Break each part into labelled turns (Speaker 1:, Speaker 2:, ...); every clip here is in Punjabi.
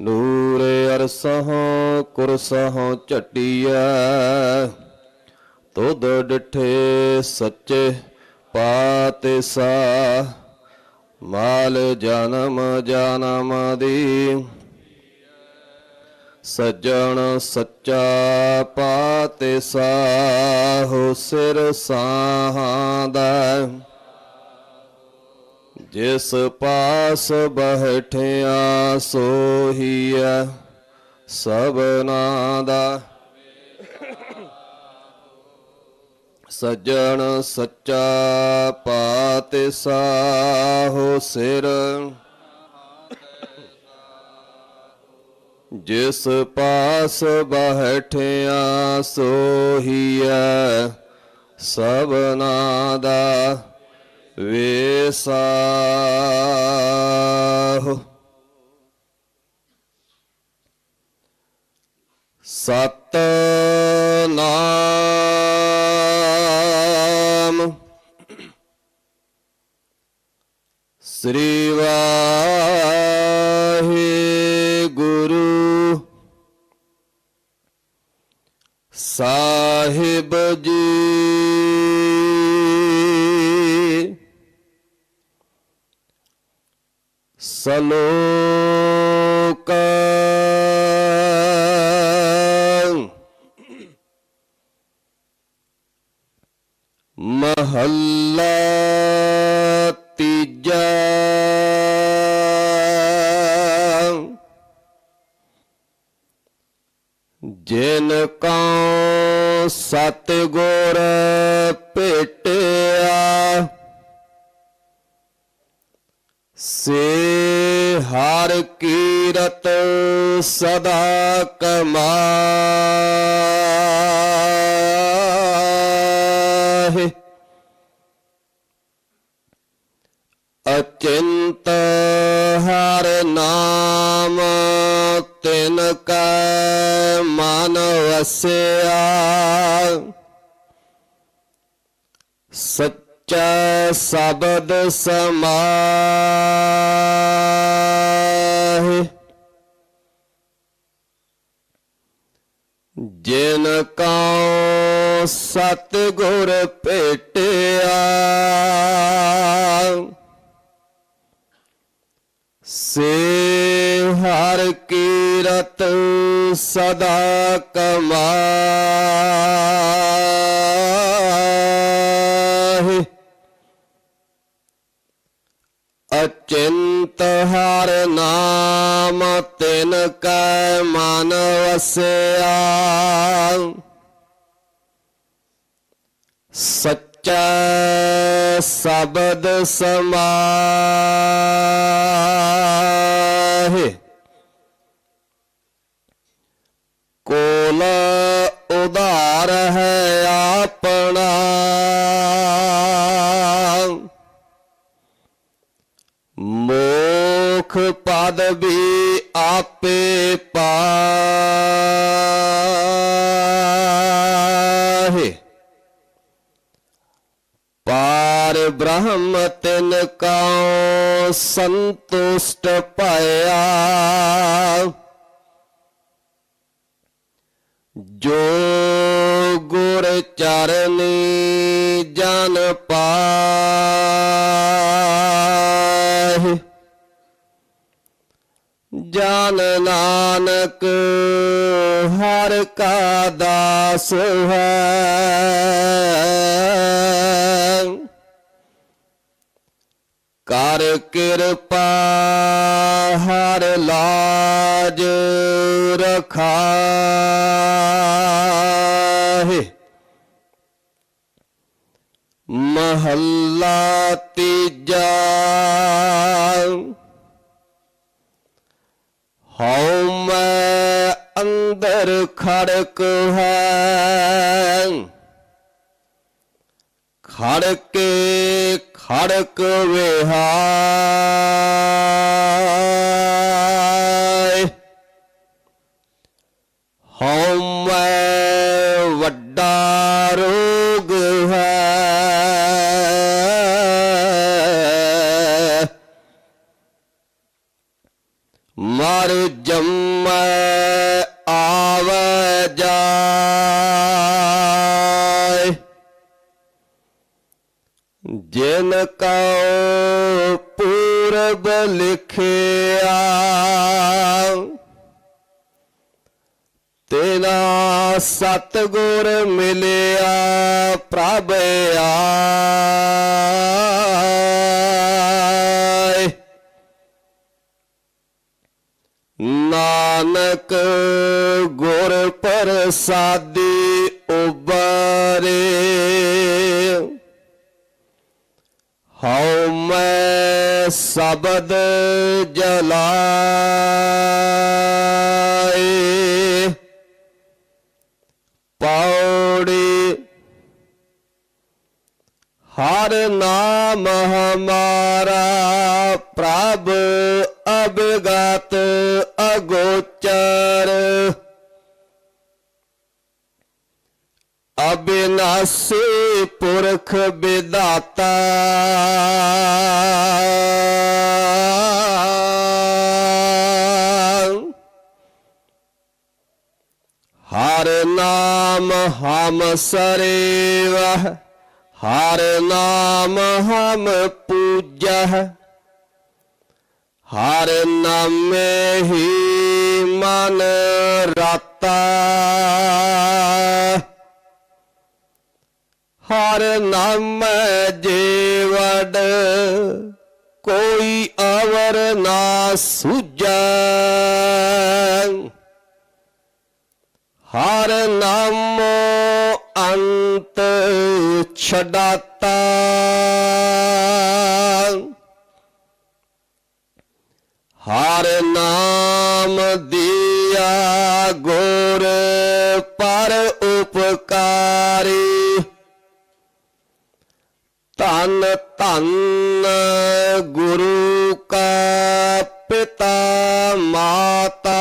Speaker 1: ਨੂਰ ਅਰਸਹੁ ਕੁਰਸਹੁ ਝਟਿਐ। ਤੁਧ ਡਿਠੇ ਸੱਚੇ ਪਾਤੇ ਸਾ ਮਾਲ ਜਨਮ ਜਨਮ ਦੀ। ਸੱਜਣ ਸੱਚਾ ਪਾਤੇ ਸਾਹ ਸਿਰ ਸਾਹਾਦਾ ਜਿਸ ਪਾਸ ਬਹਿਠਿਆ ਸੋਹੀਐ ਸਭਨਾ ਦਾ ਸੱਜਣ ਸੱਚਾ ਪਾਤੇ ਸਾਹੋ ਸਿਰ। ਜਿਸ ਪਾਸ ਬਹਿਠਿਆ ਸੋਹੀਐ ਸਭਨਾ ਦਾ ਵੇਸਾਹੁ। ਸਤ ਨਾਮ ਸ੍ਰੀ ਵਾਹਿਗੁਰੂ ਸਲੋਕ ਮਹੱਲਾ ਹਰ ਕੀਰਤ ਸਦਾ ਕਮਾਹੇ ਅਚਿੰਤ ਹਰ ਨਾਮ ਤਿਨ ਕੈ ਮਨ ਵਸਿਆ। ਸੱਚਾ ਸ਼ਬਦ ਸਮਾਹਿ। ਜਿਨ ਕਉ ਸਤ ਗੁਰ ਭੇਟਿਆ ਸੇ ਹਰ ਕੀਰਤ ਸਦਾ ਕਮਾਹੇ ਅਚਿੰਤ ਹਰ ਨਾਮ ਤਿਨ ਕੈ ਮਨ ਵਸਿਆ। ਸੱਚਾ ਸ਼ਬਦ ਸਮਾਹਿ ਪਦ ਵੀ ਆਪੇ ਪਾਹੇ ਪਾਰ ਬ੍ਰਹਮ ਤਿਨ ਕਉ ਸੰਤੁਸ਼ਟ ਪਾਇਆ ਜੋ ਗੁਰ ਨਾਨਕ ਹਰ ਕਾ ਦਾਸ ਹੈ। ਕਰ ਕਿਰਪਾ ਹਰ ਲਾਜ ਰਖਾਹੇ ਮਹੱਲਾ ਤੀਜਾ ਹਉ ਮੈਂ ਅੰਦਰ ਖੜਕ ਹੈ। ਖੜਕੇ ਖੜਕ ਵਿਹਾਈ ਹਉਮੈ ਜਿਨ ਕਉ ਪੂਰਬ ਲਿਖਿਆ। ਤੇਰਾ ਸਤਗੁਰ ਮਿਲਿਆ ਪ੍ਰਭ ਆਏ। ਨਾਨਕ ਗੁਰ ਪ੍ਰਸਾਦੀ ਉਬਰੇ ਹਉ ਮੈਂ ਸ਼ਬਦ ਜਲਾਏ। ਪੌੜੀ ਹਰ ਨਾਮ ਹਮਾਰਾ ਪ੍ਰਭ ਅਬਗਤ ਅਗੋਚਰ। ਅਬਿਨਾਸੀ ਪੁਰਖ ਵਿਦਾਤਾ। ਹਰ ਨਾਮ ਹਮ ਸਰੇਵਹ ਹਰ ਨਾਮ ਹਮ ਪੂਜਹ। ਹਰ ਨਾਮੇ ਹੀ ਕੋਈ ਆਵਰ ਨਾ ਸੁਝੈ। ਹਰ ਨਾਮ ਅੰਤ ਛਡਾਤਾ। ਹਰ ਨਾਮ ਦਿਆ ਗੁਰ ਪਰ ਉਪਕਾਰੀ। ਧਨ ਧੰਨ ਗੁਰੂ ਕਾ ਪਿਤਾ ਮਾਤਾ।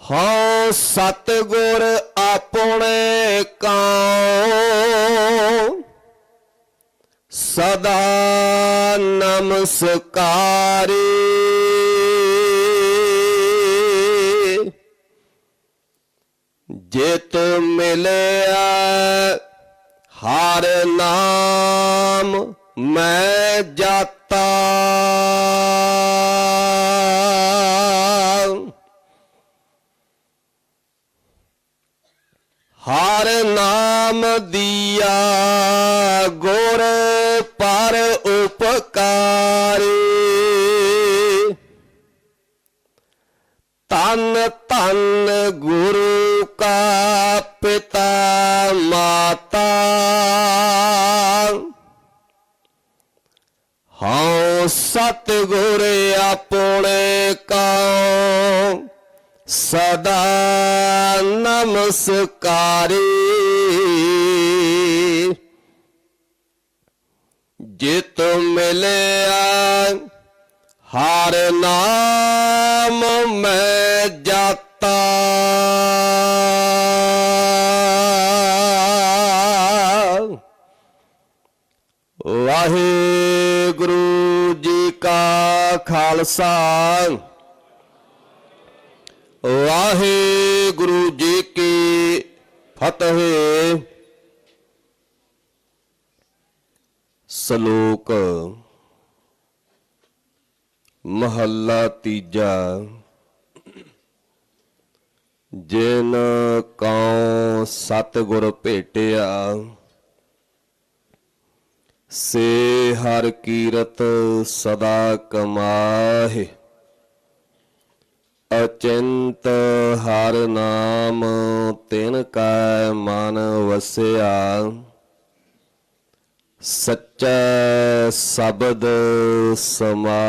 Speaker 1: ਹਉ ਸਤਿਗੁਰ ਆਪਣੇ ਕਉ ਸਦਾ ਨਮਸਕਾਰੀ। ਜਿਤ ਮਿਲਿਆ, ਹਰ ਨਾਮ ਮੈਂ ਜਾਤਾ। ਹਰ ਨਾਮ ਦੀਆ ਗੁਰ ਪਰ ਉਪਕਾਰੀ। ਤਨ ਤਨ ਗੁਰੂ ਨਮਸਕਾਰੀ ਜਿਤ ਮਿਲਿਆ ਹਰ ਨਾਮ ਮੈਂ ਜਾਤਾ। ਵਾਹਿਗੁਰੂ ਜੀ ਕਾ ਖਾਲਸਾ। ਵਾਹਿਗੁਰੂ ਜੀ ਕੀ ਫਤਿਹ। ਸ਼ਲੋਕ ਮਹੱਲਾ ਤੀਜਾ। ਜਿਨ ਕਉ ਸਤਿਗੁਰ ਭੇਟਿਆ ਸੇ ਹਰ ਕੀਰਤ ਸਦਾ ਕਮਾਹਿ। ਅਚਿੰਤ ਹਰ ਨਾਮ ਤਿਨ ਕੈ ਮਨ ਵਸਿਆ। ਸੱਚਾ ਸ਼ਬਦ ਸਮਾਹਿ।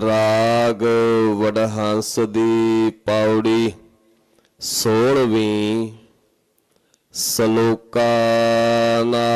Speaker 1: ਰਾਗ ਵਡਹੰਸ ਦੀ ਪੌੜੀ ਸੋਲਵੀਂ ਸਲੋਕਾ ਨਾ